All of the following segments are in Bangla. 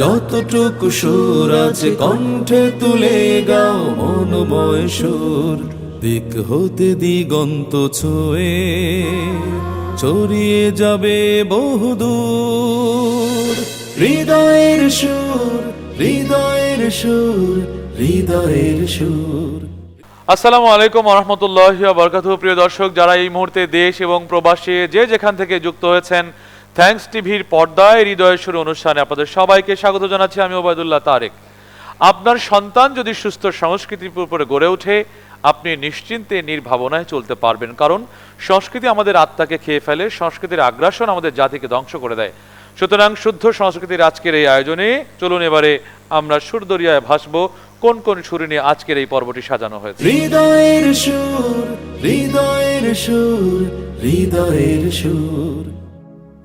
যতটুকু সুর আছে কণ্ঠে তুলে গাও মনোময় সুর। দিক হতে দিগন্ত ছুঁয়ে ছড়িয়ে যাবে বহুদূর। হৃদয়ের সুর হৃদয়ের সুর হৃদয়ের সুর। আসসালামু আলাইকুম রহমতুল্লাহ বরকাত প্রিয় দর্শক, যারা এই মুহূর্তে দেশ এবং প্রবাসে যে যেখান থেকে যুক্ত হয়েছেন থ্যাঙ্কস টিভির পর্দায় হৃদয় শুরু অনুষ্ঠানে আপনাদের সবাইকে স্বাগত জানাচ্ছি। আমি ওবায়দুল্লাহ তারেক। আপনার সন্তান যদি সুস্থ সংস্কৃতির উপরে গড়ে ওঠে, আপনি নিশ্চিন্তে নির্ভাবনায় চলতে পারবেন। কারণ সংস্কৃতি আমাদের আত্মাকে খেয়ে ফেলে, সংস্কৃতির আগ্রাসন আমাদের জাতিকে ধ্বংস করে দেয়। সুতরাং শুদ্ধ সংস্কৃতির আজকের এই আয়োজনে চলুন এবারে আমরা সুরদরিয়ায় ভাসবো। কোন কোন সুরে নিয়ে আজকের এই পর্বটি সাজানো হয়েছে? হৃদয়ের সুর হৃদয়ের সুর হৃদয়ের সুর।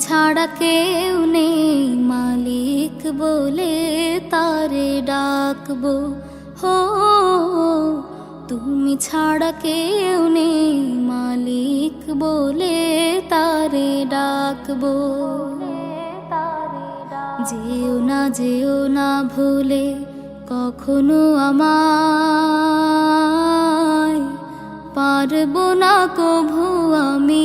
ছাড়া কেউ নেই। মালিক বলে তারে ডাকবো। হো, তুমি ছাড়া কেউ নেই। মালিক বলে তারে ডাকবো। যেও না যেও না ভুলে কখনো আমায় পারব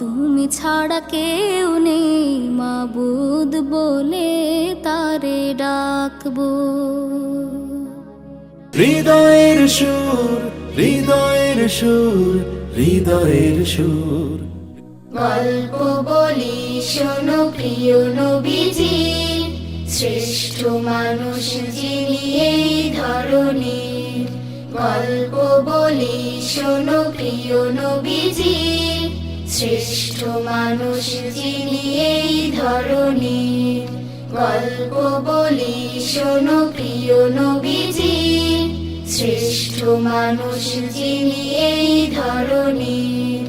তুমি ছাড়া কেউ নেই মাবুদ বলে তারে ডাকবো। হৃদয়ের সুর হৃদয়ের সুর হৃদয়ের সুর। গল্প বলি শোনো প্রিয় নবীজি। শ্রেষ্ঠ মানুষ যিনি এই ধরনের গল্প বলি শোনো প্রিয় নবীজি। শ্রেষ্ঠ মানুষ যিনি এই ধরনের গল্প বলি, শোনো প্রিয় নবীজি। শ্রেষ্ঠ মানুষ যিনি এই ধরনের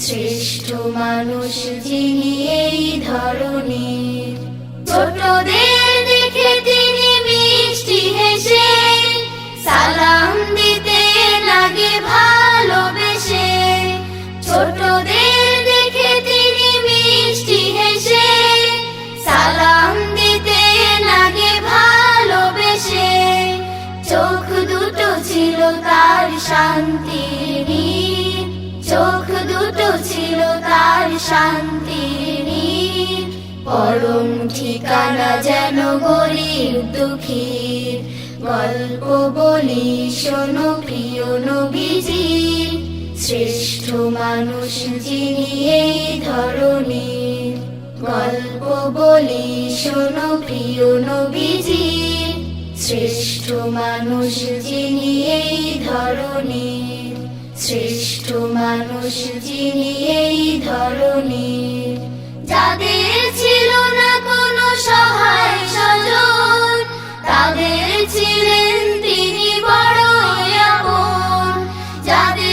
শ্রেষ্ঠ মানুষ যিনি এই ধরনের ছোটদের দেখে তিনি মিষ্টি হেসে, সালাম দিতে লাগে ভালোবেসে সালাম দিতে লাগে ভালোবেসে। চোখ দুটো ছিল তার শান্তির চোখ দুটো ছিল তার শান্তির পরম ঠিকানা যেন গরিব দুঃখীর। গল্প বলি, শোনো প্রিয় নবীজির শ্রেষ্ঠ মানুষ যিনি এই ধরনের গল্প বলি, শোনো প্রিয় নবীজির শ্রেষ্ঠ মানুষ যিনি এই ধরনের শ্রেষ্ঠ মানুষ যিনি এই ধরনের যাদের ছিল না কোনো সহায় স্বজন তাদের ছিলেন তিনি বড় যাদের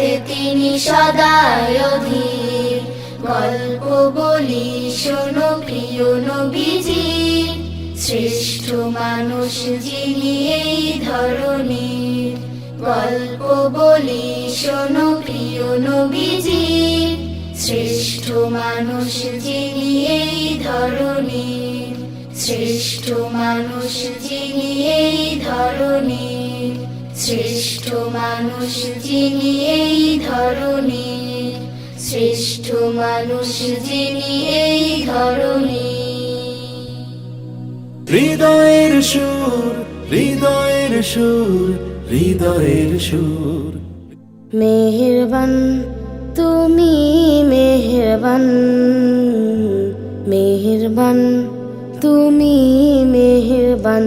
ব্যথাতে তিনি সদায় অধীর। গল্প বলি, শোনো প্রিয় নবীজি। শ্রেষ্ঠ মানুষ যিনি এই ধরনের গল্প বলি, শোনো প্রিয় নবীজি। শ্রেষ্ঠ মানুষ যিনি এই ধরনের শ্রেষ্ঠ মানুষ যিনি এই ধরনের শ্রেষ্ঠ মানুষ যিনি এই ধরনের শ্রেষ্ঠ মানুষ যিনি এই ধরনের হৃদয়ের সুর হৃদয়ের সুর হৃদয়ের সুর। মেহেরবান তুমি মেহেরবান। মেহেরবান তুমি মেহেরবান।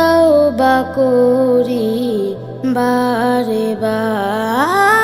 তাও বা করি বারে বার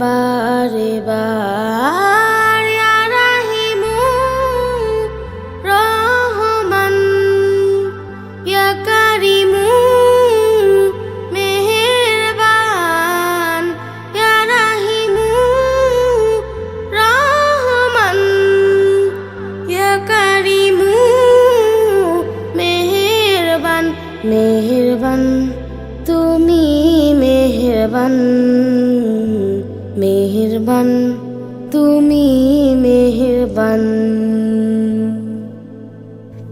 বারে বার মেহেরবান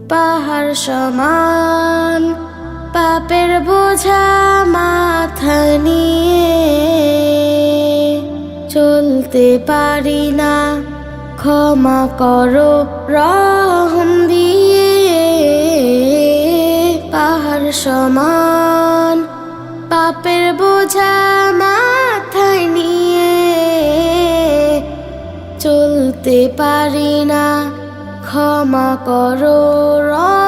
পাহাড় সমান, পাপের বোঝা মাথা নিয়ে চলতে পারি না। ক্ষমা করো রহম দিয়ে। পাহাড় সমান, পাপের বোঝা মাথায় পারি না ক্ষমা করো রহম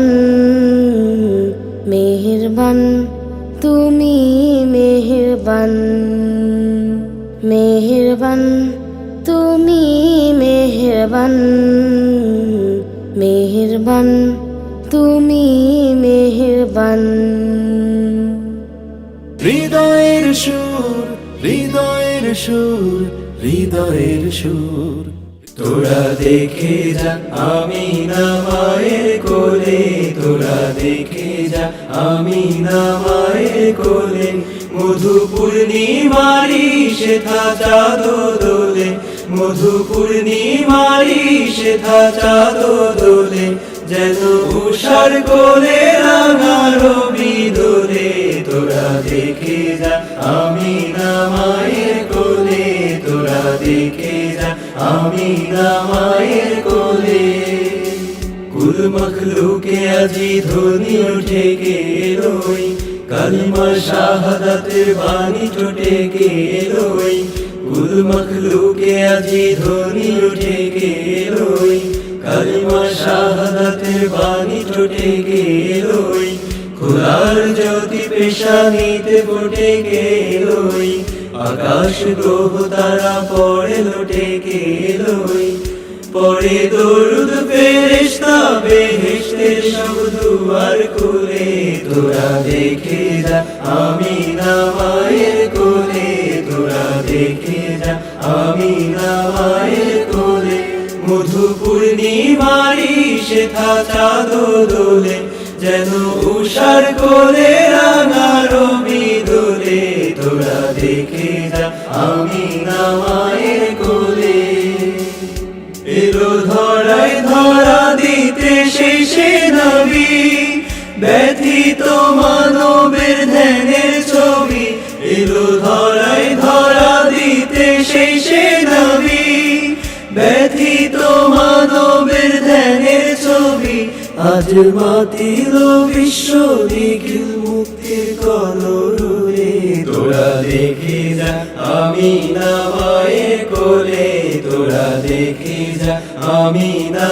মেহেরবান মেহেরবান, তুমি মেহেরবান। মেহেরবান, তুমি মেহেরবান। মেহেরবান, তুমি মেহেরবান। হৃদয়ের সুর হৃদয়ের সুর হৃদয়ের সুর। তোরা দেখে যা, আমি না কোলে। তোরা দেখে যা, আমি না মায়ের কোলে। মধু পূর্ণিমারি শেখা চাঁদ দোলে। মধু পূর্ণিমারি শেখা চাঁদ দোলে। যেন উষার কোলে রাঙা রবি না মায়ের কোলে। কুল মখলুকে আজি ধ্বনি উঠে গেলই। কালিমা শাহাদাতের বাণী ঠোঁটে গেলই। কুল মখলুকে আজি ধ্বনি উঠে গেলই। কালিমা শাহাদাতের বাণী ঠোঁটে গেলই। খোলার জ্যোতি পেশানিতে ফুটে গেলই। আকাশ গ্রহ তারা পড়ে লুটে গেলই পরে দরুদ ফেরেশতা বেহেশতের সব দুয়ার খুলে, তোরা দেখে যা, আমি না মায়ের কোলে। তোরা দেখে যা, আমি না মায়ের কোলে। মধু পূর্ণিমারি শেখা চাঁদ দোলে, যেন উষার কোলে রাঙা রবি দোলে। দেখে যা আমি না মায়ের কোলে। এলো ধরায় ধরা দিতে শেষে নবী। ব্যথিত মানবের ধ্যানের ছবি। এলো ধরায় ধরা দিতে শেষে নবী। ব্যথিত মানবের ধ্যানের ছবি। আজ মাতিল বিশ্ব নিখিল মুক্তির কলরে আমি না মায়ের কোলে, তোরা দেখে যা। আমি না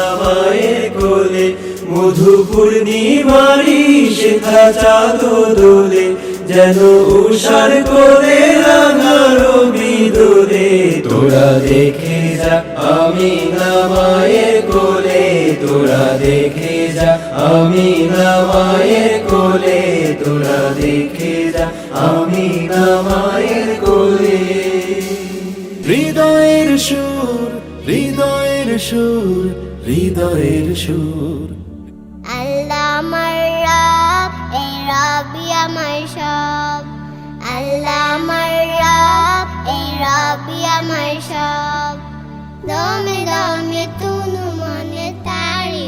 কোলে মধু পূর্ণিমারি শেখা চাঁদ দোলে। যেন উষার কোলে রাঙা রবি দোলে তোরা দেখে যা। আমি না মায়ের কোলে, তোরা দেখে যা। আমি না মায়ের কোলে, তোরা দেখে যা। আমি না মায়ের কোলে। হৃদয়ের সুর হৃদয়ের সুর হৃদয়ের সুর। আল্লাহ আমার রব, এই রবি আমার সব। আল্লাহ আমার রব, এই রবি আমার সব। দমে দমে তুনু মনে তারি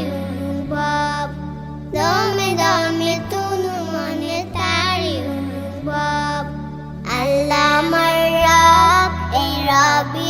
দমে দমে তুনু মনে তারি আল্লাহ আমার রব রবি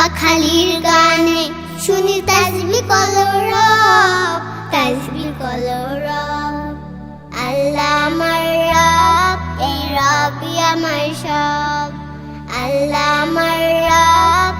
পাখালির গানে শুনি তাজবি কলরব তাজবি কলরব। আল্লাহ আমার রব, এই রবি আমার সব। আল্লাহ আমার রবি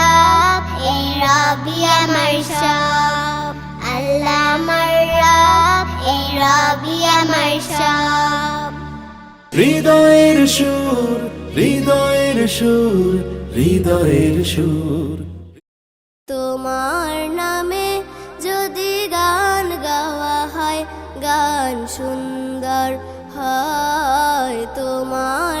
রব আমার সব আল্লাহ আমার রব এই রবি আমার সব। হৃদয়ের সুর হৃদয়ের সুর হৃদয়ের সুর। তোমার নামে যদি গান গাওয়া হয় গান সুন্দর হয়। তোমার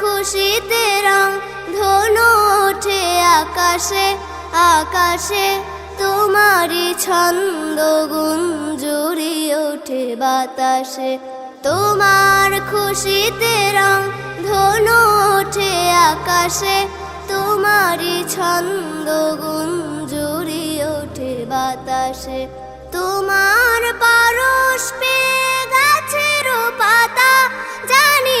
খুশিতে রং, ধনু ওঠে আকাশে আকাশে তোমারই ছন্দ গুঞ্জুরি ওঠে বাতাসে। তোমার খুশিতে রং, ধনু ওঠে আকাশে, তোমারই ছন্দ গুঞ্জুরি ওঠে বাতাসে। তোমার পারস গাছের পাতা জানি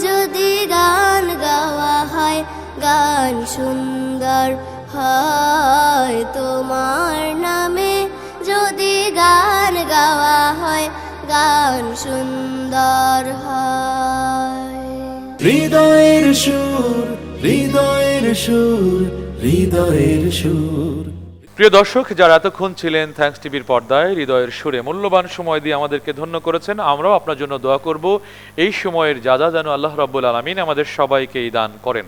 যদি গান গাওয়া হয়, গান সুন্দর হয়। তোমার নামে যদি গান গাওয়া হয়, গান সুন্দর হয়। হৃদয়ের সুর হৃদয়ের সুর হৃদয়ের সুর। প্রিয় দর্শক, যারা এতক্ষণ ছিলেন থ্যাংকস টিভির পর্দায়, হৃদয়ের সুরে মূল্যবান সময় দিয়ে আমাদেরকে ধন্য করেছেন, আমরাও আপনার জন্য দোয়া করব। এই সময়ের যা যা যেন আল্লাহ রব্বুল আলমিন আমাদের সবাইকেই দান করেন।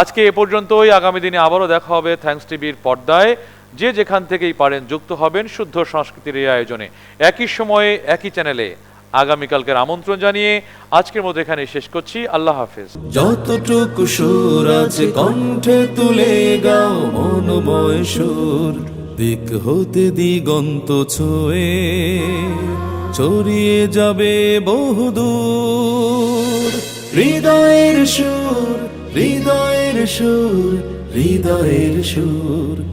আজকে এ পর্যন্তই, আগামী দিনে আবারও দেখা হবে থ্যাংকস টিভির পর্দায়। যে যেখান থেকেই পারেন যুক্ত হবেন শুদ্ধ সংস্কৃতির এই আয়োজনে। একই সময়ে, একই চ্যানেলে আগামীকালকের আমন্ত্রণ জানিয়ে আজকের মতো এখানে শেষ করছি। আল্লাহ হাফেজ। যতটুকু সুর আছে কণ্ঠে তুলে গাও মনোময় সুর। দিক হতে দিগন্ত ছুঁয়ে ছড়িয়ে যাবে বহুদূর। হৃদয়ের সুর হৃদয়ের সুর হৃদয়ের সুর।